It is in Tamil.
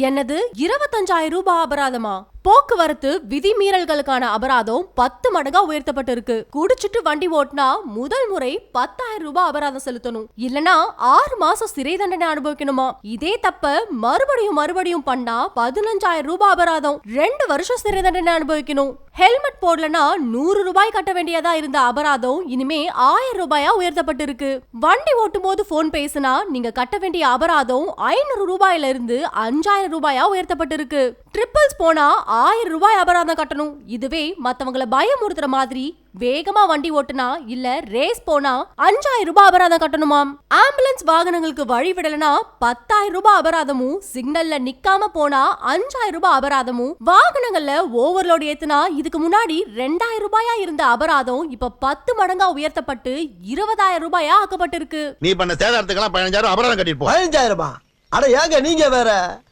என்னது இருபத்தஞ்சாயிரம் ரூபாய் அபராதமா? போக்குவரத்து விதிமீறல்களுக்கான அபராதம் பத்து மடங்கா உயர்த்தப்பட்டிருக்கு. குடிச்சிட்டு வண்டி ஓட்டினா முதல் முறை பத்தாயிரம் ரூபாய் அபராதம் செலுத்தணும். இல்லனா ஆறு மாசம் சிறை தண்டனை அனுபவிக்கணுமா? இதே தப்ப மறுபடியும் மறுபடியும் பண்ணா பதினஞ்சாயிரம் ரூபாய் அபராதம் ரெண்டு வருஷம் சிறை தண்டனை அனுபவிக்கணும். ஹெல்மெட் போடலனா நூறு ரூபாய் கட்ட வேண்டியதா இருந்த அபராதம் இனிமே ஆயிரம் ரூபாயா உயர்த்தப்பட்டிருக்கு. வண்டி ஓட்டும் போது போன் பேசினா நீங்க கட்ட வேண்டிய அபராதம் ஐநூறு ரூபாயில இருந்து அஞ்சாயிரம் ரூபாயா உயர்த்தப்பட்டிருக்கு. ட்ரிபிள்ஸ் போனா ஆயிரம் ரூபாய் அபராதம் கட்டணும். இதுவே மத்தவங்கள பயமுறுத்துற மாதிரி வேகமா வண்டி ஓட்டுனா இல்ல ரேஸ் போனா அஞ்சாயிரம் ரூபாய் அபராதம் கட்டணுமாம். ஆம்புலன்ஸ் வாகனங்களுக்கு வழி விடலனா பத்தாயிரம் ரூபாய் அபராதமும் சிக்னல்ல நிக்காம போனா அஞ்சாயிரம் ரூபாய் அபராதமும் வாகனங்கள்ல ஓவர்லோட் ஏத்துனா இதுக்கு முன்னாடி ரெண்டாயிரம் ரூபாயா இருந்த அபராதம் இப்ப பத்து மடங்கா உயர்த்தப்பட்டு இருபதாயிரம் ரூபாயா ஆக்கப்பட்டிருக்கு. நீ பண்ண சேதாரத்துக்கெல்லாம் பதினஞ்சாயிரம் அபராதம் கட்டிட்டு போ. பதினஞ்சாயிரமா? அட ஏங்க நீங்க வேற